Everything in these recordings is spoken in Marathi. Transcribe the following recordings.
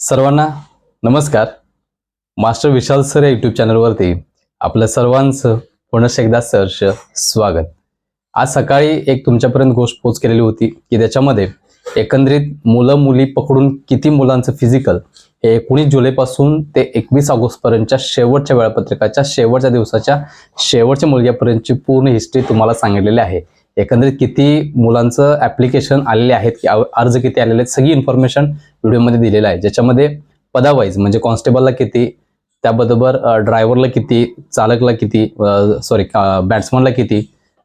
सर्वांना नमस्कार. मास्टर विशाल सर या यूट्यूब चॅनलवरती आपलं सर्वांचं पुनश एकदा सहर्ष स्वागत. आज सकाळी एक तुमच्यापर्यंत गोष्ट पोच केलेली होती की त्याच्यामध्ये एकंदरीत मुलं मुली पकडून किती मुलांचं फिजिकल हे एकोणीस जुलैपासून ते एकवीस ऑगस्टपर्यंतच्या शेवटच्या वेळापत्रकाच्या शेवटच्या दिवसाच्या शेवटच्या मुलग्यापर्यंतची पूर्ण हिस्ट्री तुम्हाला सांगितलेली आहे. एकंदरीत किती मुलांचं ॲप्लिकेशन आलेले आहेत की अर्ज किती आलेले आहेत सगळी इन्फॉर्मेशन व्हिडिओमध्ये दिलेला आहे. ज्याच्यामध्ये पदावाईज म्हणजे कॉन्स्टेबलला किती त्याबरोबर ड्रायव्हरला किती चालकला किती सॉरी बॅट्समनला किती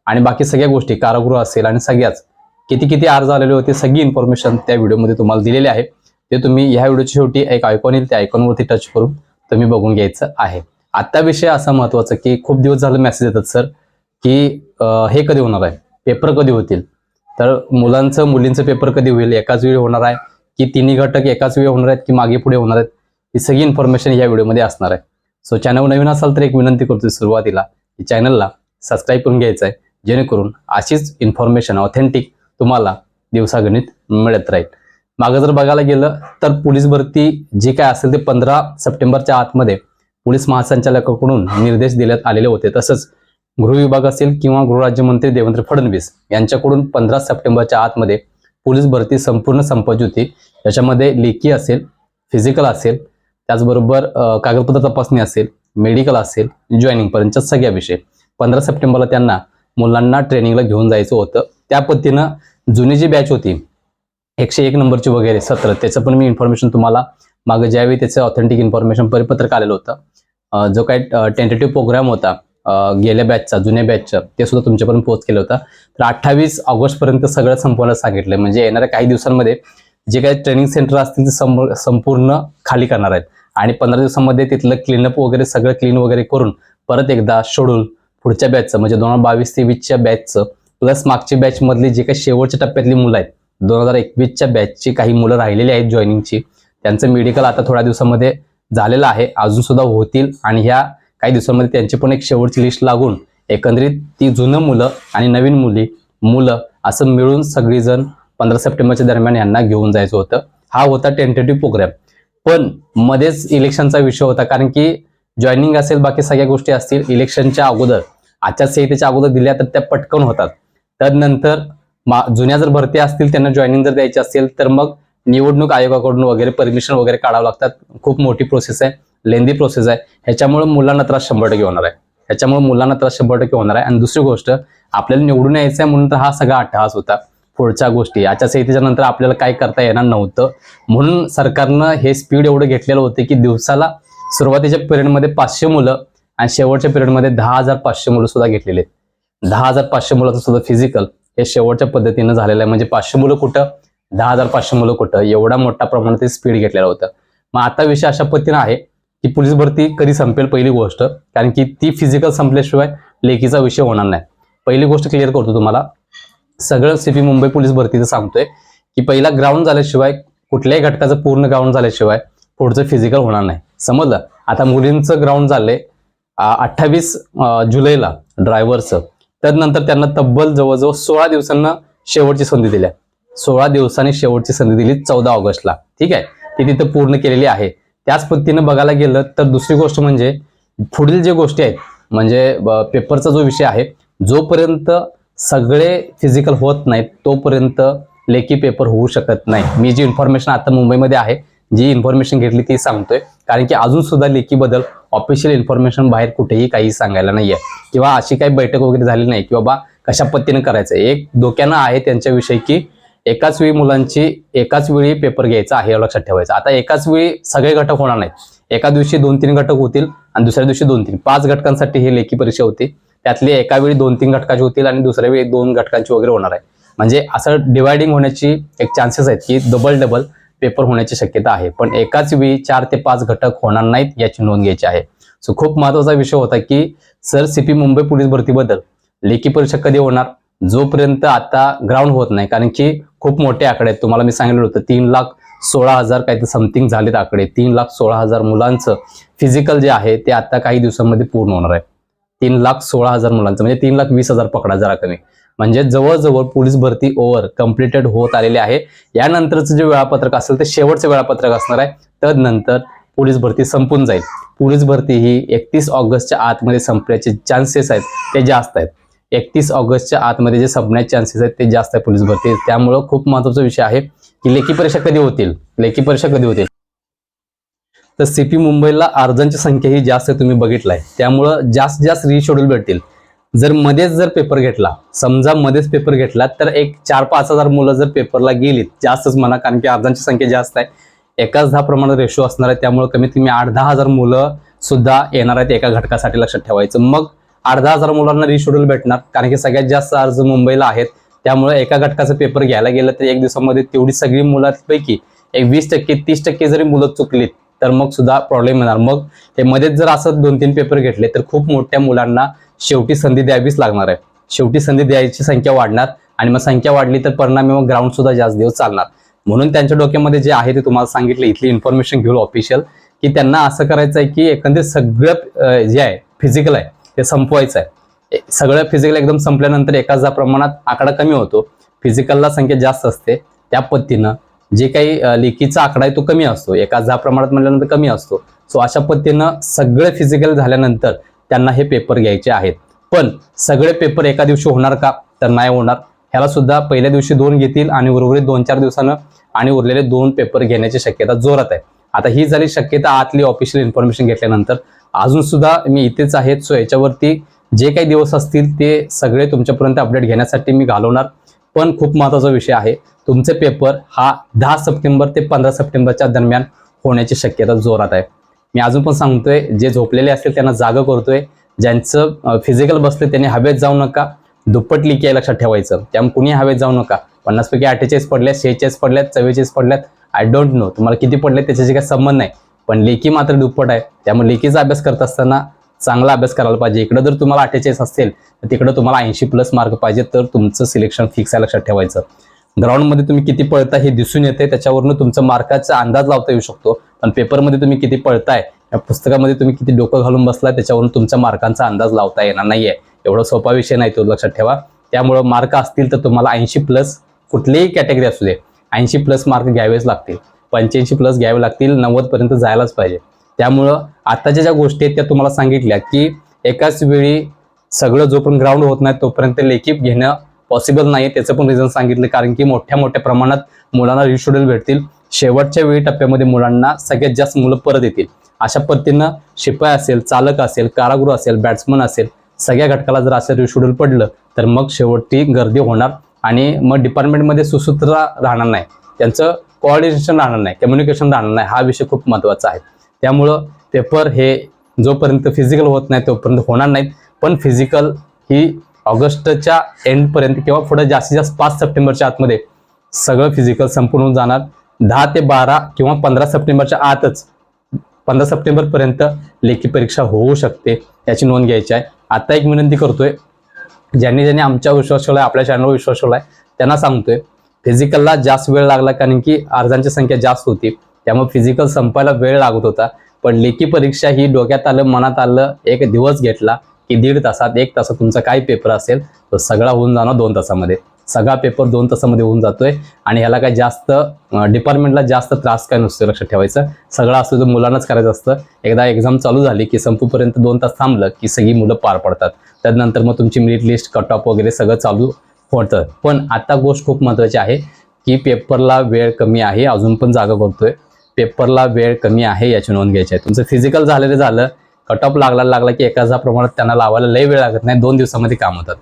आणि बाकी सगळ्या गोष्टी कारागृह असेल आणि सगळ्याच किती किती अर्ज आलेले होते सगळी इन्फॉर्मेशन त्या व्हिडिओमध्ये तुम्हाला दिलेली आहे. ते तुम्ही ह्या व्हिडिओच्या शेवटी एक आयकॉन येईल त्या आयकॉनवरती टच करून तुम्ही बघून घ्यायचं आहे. आता विषय असा महत्त्वाचा की खूप दिवस झालं मेसेज येतात सर की हे कधी होणार आहे? पेपर कधी होतील? तर मुलांचं मुलींचं पेपर कधी होईल? एकाच वेळी होणार आहे? की तिन्ही घटक एकाच वेळी होणार आहेत की मागे पुढे होणार आहेत ही सगळी इन्फॉर्मेशन या व्हिडिओमध्ये असणार आहे. सो चॅनल नवीन असाल तर एक विनंती करतो सुरुवातीला की चॅनलला सबस्क्राईब करून घ्यायचं आहे जेणेकरून अशीच इन्फॉर्मेशन ऑथेंटिक तुम्हाला दिवसागणित मिळत राहील. मागं जर बघायला गेलं तर पोलीस भरती जी काय असेल ते पंधरा सप्टेंबरच्या आतमध्ये पोलीस महासंचालकाकडून निर्देश देण्यात आलेले होते. तसंच गृह विभाग असेल किंवा गृहराज्यमंत्री देवेंद्र फडणवीस यांच्याकडून पंधरा सप्टेंबरच्या आतमध्ये पोलीस भरती संपूर्ण संपायची होती. याच्यामध्ये लेखी असेल फिजिकल असेल त्याचबरोबर कागदपत्र तपासणी असेल मेडिकल असेल जॉईनिंगपर्यंतच्या सगळ्या विषय. पंधरा सप्टेंबरला त्यांना मुलांना ट्रेनिंगला घेऊन जायचं होतं. त्या पद्धतीनं जुनी जी बॅच होती एकशे एक नंबरची वगैरे सत्र त्याचं पण मी इन्फॉर्मेशन तुम्हाला मागं ज्यावेळी त्याचं ऑथेंटिक इन्फॉर्मेशन परिपत्रक आलेलं होतं. जो काही टेंटेटिव्ह प्रोग्राम होता गेल्या बॅचचा जुन्या बॅचचा ते सुद्धा तुमच्यापर्यंत पोहोच केलं होतं. तर अठ्ठावीस ऑगस्टपर्यंत सगळं संपवायला सांगितलं म्हणजे येणाऱ्या काही दिवसांमध्ये जे काही ट्रेनिंग सेंटर असतील ते संपूर्ण खाली करणार आहेत. आणि पंधरा दिवसांमध्ये तिथलं क्लीनअप वगैरे सगळं क्लीन वगैरे करून परत एकदा शेड्यूल पुढच्या बॅचचं म्हणजे दोन हजार बावीस तेवीसच्या बॅचचं प्लस मागच्या बॅचमधली जे काही शेवटच्या टप्प्यातली मुलं आहेत दोन हजार एकवीसच्या बॅचची काही मुलं राहिलेली आहेत जॉईनिंगची त्यांचं मेडिकल आता थोड्या दिवसामध्ये झालेलं आहे अजून सुद्धा होतील. आणि ह्या काही दिवसांमध्ये त्यांची पण एक शेवटची लिस्ट लागून एकंदरीत ती जुनं मुलं आणि नवीन मुली मुलं असं मिळून सगळीजण पंधरा सप्टेंबरच्या दरम्यान यांना घेऊन जायचं होतं. हा होता टेंटेटिव्ह प्रोग्राम पण मध्येच इलेक्शनचा विषय होता कारण की जॉईनिंग असेल बाकी सगळ्या गोष्टी असतील इलेक्शनच्या अगोदर आचारसंहितेच्या अगोदर दिल्या तर त्या पटकन होतात. तर मा- जुन्या जर भरती असतील त्यांना जॉईनिंग जर द्यायची असेल तर मग निवडणूक आयोगाकडून वगैरे परमिशन वगैरे काढावं लागतात. खूप मोठी प्रोसेस आहे. लेंदी प्रोसेस आहे. ह्याच्यामुळे मुलांना त्रास शंभर टक्के होणार आहे. ह्याच्यामुळे मुलांना त्रास शंभर टक्के होणार आहे. आणि दुसरी गोष्ट आपल्याला निवडून यायचं आहे म्हणून तर हा सगळा अट्टहास होता. पुढच्या गोष्टी आचारसंहितेच्या नंतर आपल्याला काय करता येणार नव्हतं. म्हणून सरकारनं हे स्पीड एवढं घेतलेलं होतं की दिवसाला सुरुवातीच्या पिरियडमध्ये पाचशे मुलं आणि शेवटच्या पिरियडमध्ये दहा हजार पाचशे मुलं सुद्धा घेतलेले आहेत. दहा हजार पाचशे मुलाचं सुद्धा फिजिकल हे शेवटच्या पद्धतीनं झालेलं आहे. म्हणजे पाचशे मुलं कुठं? दहा हजार पाचशे मुलं कुठं? एवढा मोठ्या प्रमाणात स्पीड घेतलेलं होतं. मग आता विषय अशा पद्धतीनं आहे. की पोलीस भरती कधी संपेल पहिली गोष्ट कारण की ती फिजिकल संपल्याशिवाय लेखीचा विषय होणार नाही. पहिली गोष्ट क्लिअर करतो तुम्हाला. सगळं सीपी मुंबई पोलीस भरतीचं सांगतोय की पहिला ग्राउंड झाल्याशिवाय कुठल्याही घटकाचं पूर्ण ग्राउंड झाल्याशिवाय पुढचं फिजिकल होणार नाही. समजलं? आता मुलींचं ग्राउंड झालंय अठ्ठावीस जुलैला ड्रायव्हरचं त्यानंतर त्यांना तब्बल जवळजवळ सोळा दिवसांना शेवटची संधी दिल्या. सोळा दिवसांनी शेवटची संधी दिली चौदा ऑगस्टला. ठीक आहे? ती तिथं पूर्ण केलेली आहे. त्याच पद्धतीनं बघायला गेलं तर दुसरी गोष्ट म्हणजे पुढील जे गोष्टी आहेत म्हणजे पेपरचा जो विषय आहे जोपर्यंत सगळे फिजिकल होत नाहीत तोपर्यंत लेखी पेपर होऊ शकत नाही. मी जी इन्फॉर्मेशन आता मुंबईमध्ये आहे जी इन्फॉर्मेशन घेतली ती सांगतोय. कारण की अजून सुद्धा लेखीबद्दल ऑफिशियल इन्फॉर्मेशन बाहेर कुठेही काही सांगायला नाहीये. किंवा अशी काही बैठक वगैरे झाली नाही की बाबा कशा पद्धतीने करायचं? एक डोक्यानं आहे त्यांच्याविषयी की एकाच वेळी मुलांची एकाच वेळी पेपर घ्यायचा आहे हे लक्षात ठेवायचं. आता एकाच वेळी सगळे घटक होणार नाहीत. एका दिवशी दोन तीन घटक होतील आणि दुसऱ्या दिवशी दोन तीन. पाच घटकांसाठी ही लेखी परीक्षा होती. त्यातली एका वेळी दोन तीन घटकाची होतील आणि दुसऱ्या वेळी दोन घटकांची वगैरे होणार आहे. म्हणजे असं डिवायडिंग होण्याची एक चान्सेस आहेत की डबल डबल पेपर होण्याची शक्यता आहे. पण एकाच वेळी चार ते पाच घटक होणार नाहीत याची नोंद घ्यायची आहे. सो खूप महत्त्वाचा विषय होता की सर सीपी मुंबई पोलीस भरतीबद्दल लेखी परीक्षा कधी होणार? जोपर्यंत आता ग्राउंड होत नाही. कारण की खूप मोठे आकडे आहेत. तुम्हाला मी सांगितलं होतं तीन लाख सोळा हजार काही तर समथिंग झालेत आकडे. तीन लाख सोळा हजार मुलांचं फिजिकल जे आहे ते आता काही दिवसांमध्ये पूर्ण होणार आहे. तीन लाख सोळा हजार मुलांचं म्हणजे तीन लाख वीस हजार पकडा जरा कमी. म्हणजे जवळजवळ पोलीस भरती ओव्हर कम्प्लिटेड होत आलेली आहे. यानंतरचं जे वेळापत्रक असेल ते शेवटचं वेळापत्रक असणार आहे. तदनंतर पोलीस भरती संपून जाईल. पोलीस भरती ही एकतीस ऑगस्टच्या आतमध्ये संपण्याचे चान्सेस आहेत ते जास्त आहेत. एकतीस ऑगस्टच्या आतमध्ये जे संपण्याचे चान्सेस आहेत ते जास्त आहे पोलीस भरती त्यामुळं खूप महत्त्वाचा विषय आहे की लेखी परीक्षा कधी होतील? लेखी परीक्षा कधी होतील? तर सीपी मुंबईला अर्जांची संख्या ही जास्त तुम्ही बघितलाय. त्यामुळं जास्त जास्त रिशेड्यूल भेटतील. जर मध्येच जर पेपर घेतला समजा मध्येच पेपर घेतला तर एक चार पाच हजार मुलं जर पेपरला गेलीत जास्तच म्हणा कारण की अर्जांची संख्या जास्त आहे. एकाच दहा प्रमाणात रेशो असणार आहे त्यामुळे कमीत कमी आठ दहा हजार मुलं सुद्धा येणार आहेत एका घटकासाठी लक्षात ठेवायचं. मग आठ दहा हजार मुलांना रिशेड्यूल भेटणार कारण की सगळ्यात जास्त अर्ज मुंबईला आहेत. त्यामुळे एका घटकाचा पेपर घ्यायला गेलं तर एक दिवसामध्ये तेवढी सगळी मुलांपैकी एक वीस टक्के तीस टक्के जरी मुलं चुकलीत तर मग सुद्धा प्रॉब्लेम येणार. मग ते मध्येच जर असं दोन तीन पेपर घेतले तर खूप मोठ्या मुलांना शेवटी संधी द्यावीच लागणार आहे. शेवटी संधी द्यायची संख्या वाढणार आणि मग संख्या वाढली तर परिणामी मग ग्राउंड सुद्धा जास्त दिवस चालणार. म्हणून त्यांच्या डोक्यामध्ये जे आहे ते तुम्हाला सांगितलं इथली इन्फॉर्मेशन घेऊ ऑफिशियल की त्यांना असं करायचं आहे की एकंदरीत सगळं जे आहे फिजिकल आहे ते संपवायचं आहे. सगळं फिजिकल एकदम संपल्यानंतर एकाच प्रमाणात आकडा कमी होतो. फिजिकलला संख्या जास्त असते. त्या पद्धतीनं जे काही लेखीचा आकडा आहे तो कमी असतो. एकाच ज्या प्रमाणात म्हणल्यानंतर कमी असतो. सो अशा पद्धतीनं सगळे फिजिकल झाल्यानंतर त्यांना हे पेपर घ्यायचे आहेत. पण सगळे पेपर एका दिवशी होणार का? तर नाही होणार. ह्याला सुद्धा पहिल्या दिवशी दोन घेतील आणि उर्वरित दोन चार दिवसानं आणि उरलेले दोन पेपर घेण्याची शक्यता जोरात आहे. आता ही झाली शक्यता आतली ऑफिशियल इन्फॉर्मेशन घेतल्यानंतर. अजून सुद्धा मी इथेच आहेत. सो याच्यावरती जे काही दिवस असतील ते सगळे तुमच्यापर्यंत अपडेट घेण्यासाठी मी घालवणार. पण खूप महत्त्वाचा विषय आहे. तुमचे पेपर हा दहा सप्टेंबर ते पंधरा सप्टेंबरच्या दरम्यान होण्याची शक्यता जोरात आहे. मी अजून पण सांगतोय जे झोपलेले असतील त्यांना जागं करतोय. ज्यांचं फिजिकल बसले त्यांनी हवेत जाऊ नका. दुप्पट लिकी आहे लक्षात ठेवायचं. त्यामुळे कुणी हवेत जाऊ नका. पन्नासपैकी अठ्ठेचाळीस पडल्यात शेहेचाळीस पडल्यात चव्वेचाळीस पडल्यात. आय डोंट नो तुम्हाला किती पडले त्याच्याशी काही संबंध नाही. पण लेखी मात्र दुप्पट आहे. त्यामुळे लेखीचा अभ्यास करत असताना चांगला अभ्यास करायला पाहिजे. इकडं जर तुम्हाला अठ्ठेचाळीस असेल तर तिकडं तुम्हाला ऐंशी प्लस मार्क पाहिजे तर तुमचं सिलेक्शन फिक्स आहे लक्षात ठेवायचं. ग्राउंडमध्ये तुम्ही किती पळता हे दिसून येते त्याच्यावरून तुमचं मार्काचा अंदाज लावता येऊ शकतो. पण पेपरमध्ये तुम्ही किती पळताय या पुस्तकामध्ये तुम्ही किती डोकं घालून बसलाय त्याच्यावरून तुमच्या मार्कांचा अंदाज लावता येणार नाहीये. एवढा सोपा विषय नाही तो लक्षात ठेवा. त्यामुळं मार्क असतील तर तुम्हाला ऐंशी प्लस कुठलीही कॅटेगरी असू दे ऐंशी प्लस मार्क घ्यावेच लागतील. पंच्याऐंशी प्लस घ्यावे लागतील नव्वदपर्यंत जायलाच पाहिजे. त्यामुळं आत्ताच्या ज्या गोष्टी आहेत त्या तुम्हाला सांगितल्या की एकाच वेळी सगळं जोपर्यंत ग्राउंड होत नाही तोपर्यंत लेखी घेणं पॉसिबल नाही त्याचं पण रिझन सांगितलं कारण की मोठ्या मोठ्या प्रमाणात मुलांना रिशेड्यूल भेटतील. शेवटच्या वेळी टप्प्यामध्ये मुलांना सगळ्यात जास्त मुलं परत येतील. अशा पद्धतीनं शिपाई असेल चालक असेल कारागृह असेल बॅट्समन असेल सगळ्या घटकाला जर असं रिशेड्यूल पडलं तर मग शेवटी गर्दी होणार आणि मग डिपार्टमेंटमध्ये सुसूत्रता राहणार नाही. त्यांचं कोऑर्डिनेशन राहणार नाही कम्युनिकेशन राहणार नाही हा विषय खूप महत्त्वाचा आहे. त्यामुळं पेपर हे जोपर्यंत फिजिकल होत नाही तोपर्यंत होणार नाहीत. पण फिजिकल ही ऑगस्टच्या एंडपर्यंत किंवा पुढे जास्तीत जास्त पाच सप्टेंबरच्या आतमध्ये सगळं फिजिकल संपूर्ण होऊन जाणार. दहा ते बारा किंवा पंधरा सप्टेंबरच्या आतच पंधरा सप्टेंबरपर्यंत लेखी परीक्षा होऊ शकते याची नोंद घ्यायची आहे. आता एक विनंती करतोय ज्यांनी ज्यांनी आमच्या विश्वास आहे आपल्या चॅनलवर विश्वास ठेवलाय त्यांना सांगतोय फिजिकलला जास्त वेळ लागला कारण की अर्जांची संख्या जास्त होती. त्यामुळे फिजिकल संपायला वेळ लागत होता. पण लेखी परीक्षा ही डोक्यात आलं मनात आलं एक दिवस घेतला की दीड तासात एक तासात तुमचा काय पेपर असेल तो सगळा होऊन जाणार दोन तासामध्ये. सगळा पेपर दोन तासामध्ये होऊन जातोय आणि ह्याला काय जास्त डिपार्टमेंटला जास्त त्रास काय नसतो लक्षात ठेवायचं. सगळं असतो तर मुलांनाच करायचं असतं. एकदा एक्झाम चालू झाली की संपूपर्यंत दोन तास थांबलं की सगळी मुलं पार पडतात. त्यानंतर मग तुमची मेरिट लिस्ट कट ऑफ वगैरे सगळं चालू होतं पण आता गोष्ट खूप महत्त्वाची आहे की पेपरला वेळ कमी आहे अजून पण जागा करतोय पेपरला वेळ कमी आहे याची नोंद घ्यायची आहे. तुमचं फिजिकल झालेलं झालं कट ऑफ लागला लागला की एकाच प्रमाणात त्यांना लावायला लय वेळ लागत नाही. दोन दिवसामध्ये काम होतात.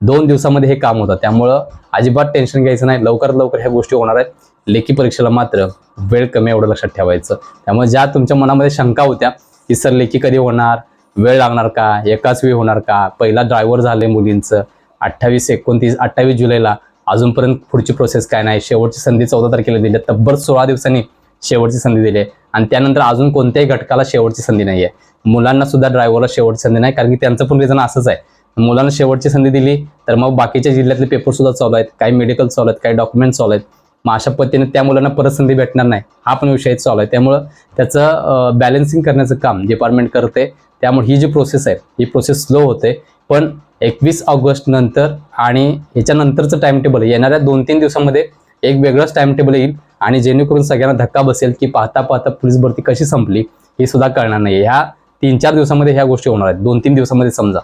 दोन दिवसामध्ये हे काम होतं त्यामुळं अजिबात टेन्शन घ्यायचं नाही. लवकरात लवकर ह्या गोष्टी होणार आहेत. लेखी परीक्षेला मात्र वेळ कमी एवढं लक्षात ठेवायचं. त्यामुळे ज्या तुमच्या मनामध्ये शंका होत्या की सर लेखी कधी होणार? वेळ लागणार का? एकाच वेळी होणार का? पहिला ड्रायव्हर झाले मुलींचं. अठ्ठावीस एकोणतीस अठ्ठावीस जुलैला अजूनपर्यंत पुढची प्रोसेस काय नाही. शेवटची संधी चौदा तारखेला दिली. आहे. तब्बल सोळा दिवसांनी शेवटची संधी दिली आहे. आणि त्यानंतर अजून कोणत्याही घटकाला शेवटची संधी नाही आहे मुलांना सुद्धा ड्रायव्हरला शेवटची संधी नाही कारण की त्यांचं पण रिझन असंच आहे. मुलांना शेवटची संधी दिली तर मग बाकीच्या जिल्ह्यातले पेपर सुद्धा चालू आहेत. काही मेडिकल चालू आहेत काही डॉक्युमेंट चालू आहेत. मग अशा पद्धतीने त्या मुलांना परत संधी भेटणार नाही. हा पण विषय चालू आहे. त्यामुळं त्याचं बॅलन्सिंग करण्याचं काम डिपार्टमेंट करते. त्यामुळे ही जी प्रोसेस आहे ही प्रोसेस स्लो होते. पण एकवीस ऑगस्ट नंतर आणि ह्याच्यानंतरचं टाइम टेबल येणाऱ्या दोन तीन दिवसामध्ये एक वेगळंच टाइम टेबल येईल आणि जेणेकरून सगळ्यांना धक्का बसेल की पाहता पाहता पोलीस भरती कशी संपली हे सुद्धा कळणार नाही. ह्या तीन चार दिवसामध्ये ह्या गोष्टी होणार आहेत. दोन तीन दिवसामध्ये समजा.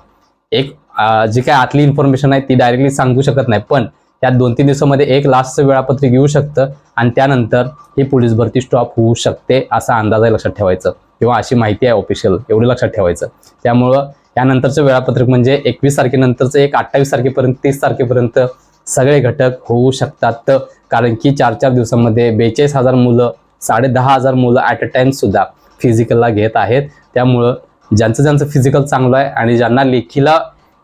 एक जी काय आतली इन्फॉर्मेशन आहे ती डायरेक्टली सांगू शकत नाही पण त्या दोन तीन दिवसामध्ये एक लास्टचं वेळापत्रक येऊ शकतं आणि त्यानंतर ही पोलीस भरती स्टॉप होऊ शकते असा अंदाज आहे लक्षात ठेवायचं. किंवा अशी माहिती आहे ऑफिशियल एवढं लक्षात ठेवायचं. त्यामुळं त्यानंतरचं वेळापत्रक म्हणजे एकवीस तारखेनंतरचं एक अठ्ठावीस तारखेपर्यंत तीस तारखेपर्यंत सगळे घटक होऊ शकतात. कारण की चार चार दिवसामध्ये बेचाळीस हजार मुलं साडे दहा हजार मुलं ॲट अ टाइम सुद्धा फिजिकलला घेत आहेत. त्यामुळं ज्यांचं ज्यांचं फिजिकल चांगलं आहे आणि ज्यांना लेखीला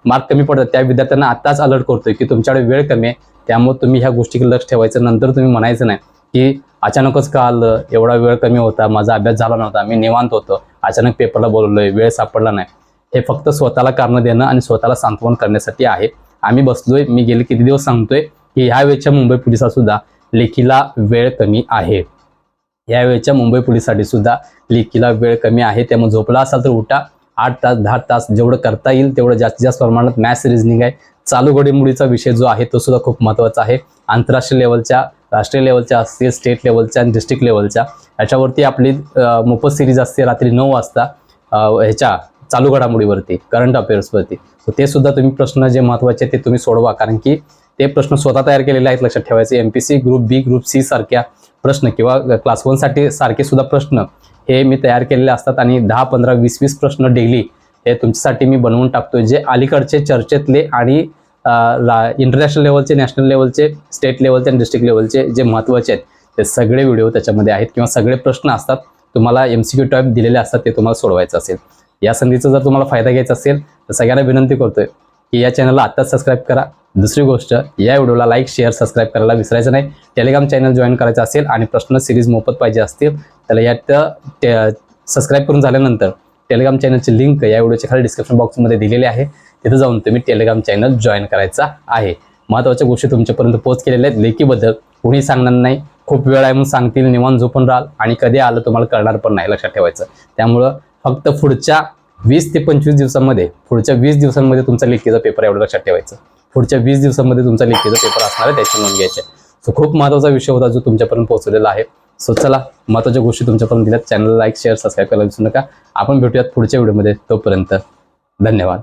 मार्क कमी पडतात त्या विद्यार्थ्यांना आत्ताच अलर्ट करतोय की तुमच्याकडे वेळ कमी आहे. त्यामुळे तुम्ही ह्या गोष्टीकडे लक्ष ठेवायचं. नंतर तुम्ही म्हणायचं नाही की अचानकच का आलं? एवढा वेळ कमी होता माझा अभ्यास झाला नव्हता मी निवांत होतो. अचानक पेपरला बोललोय वेळ सापडला नाही. हे फक्त स्वतःला कारण देणं आणि स्वतःला सांत्वन करण्यासाठी आहे. आम्ही बसलोय मी गेले किती दिवस सांगतोय की ह्या वेळच्या मुंबई पोलिसात सुद्धा लेखीला वेळ कमी आहे. यावेळच्या मुंबई पोलिससाठी सुद्धा लेखीला वेळ कमी आहे. त्यामुळे झोपला असाल तर उठा. आठ तास दहा तास जेवढं करता येईल तेवढं जास्तीत जास्त प्रमाणात मॅथ्स रिजनिंग आहे. चालू घडामोडीचा विषय जो आहे तो सुद्धा खूप महत्त्वाचा आहे. आंतरराष्ट्रीय लेवलच्या राष्ट्रीय लेवलच्या असतील स्टेट लेवलच्या आणि डिस्ट्रिक्ट लेवलच्या याच्यावरती आपली मोफत सिरीज असते. रात्री नऊ वाजता ह्याच्या चालू घडामोडीवरती करंट अफेअर्सवरती सो ते सुद्धा तुम्ही प्रश्न जे महत्त्वाचे आहेत ते तुम्ही सोडवा कारण की ते प्रश्न स्वतः तयार केलेले आहेत लक्षात ठेवायचे. M P C group B group C सारख्या प्रश्न किंवा क्लास वनसाठी सारखे सुद्धा प्रश्न हे मी तयार केलेले असतात. आणि दहा पंधरा वीस वीस प्रश्न डेली हे तुमच्यासाठी मी बनवून टाकतोय जे अलीकडचे चर्चेतले आणि इंटरनॅशनल लेवलचे नॅशनल लेवलचे स्टेट लेवलचे आणि डिस्ट्रिक्ट लेवलचे जे महत्त्वाचे आहेत ते सगळे व्हिडिओ त्याच्यामध्ये आहेत किंवा सगळे प्रश्न असतात. तुम्हाला एम सी क्यू टाईप दिलेले असतात ते तुम्हाला सोडवायचं असेल. या संधीचा जर तुम्हाला फायदा घ्यायचा असेल तर सगळ्यांना विनंती करतोय की या चॅनलला आत्ताच सबस्क्राईब करा. दुसरी गोष्ट या व्हिडिओला लाईक शेअर सबस्क्राईब करायला विसरायचं नाही. टेलिग्राम चॅनल जॉईन करायचं असेल आणि प्रश्न सिरीज मोफत पाहिजे असतील तर यात सबस्क्राईब करून झाल्यानंतर टेलिग्राम चॅनलची लिंक या व्हिडिओच्या खाली डिस्क्रिप्शन बॉक्समध्ये दिलेली आहे. तिथं जाऊन तुम्ही टेलिग्राम चॅनल जॉईन करायचा आहे. महत्त्वाच्या गोष्टी तुमच्यापर्यंत पोच केलेल्या आहेत. लेखीबद्दल कोणी सांगणार नाही. खूप वेळ आहे म्हणून सांगतील निवांत झोपून राहाल आणि कधी आलं तुम्हाला कळणार पण नाही लक्षात ठेवायचं. त्यामुळं फक्त पुढच्या वीस ते पंचवीस दिवसांमध्ये पुढच्या वीस दिवसांमध्ये तुमचा लेखीचा पेपर एवढं लक्षात ठेवायचं. पुढच्या वीस दिवसांमध्ये तुमचा लेखीचा पेपर असणार आहे त्याची नोंद घ्यायची सो खूप महत्त्वाचा विषय होता जो तुमच्यापर्यंत पोहोचलेला आहे. सो चला महत्त्वाच्या गोष्टी तुमच्यापर्यंत दिल्यात. चॅनल लाईक शेअर सबस्क्राईब करायला विसरू नका. आपण भेटूयात पुढच्या व्हिडिओमध्ये तोपर्यंत धन्यवाद.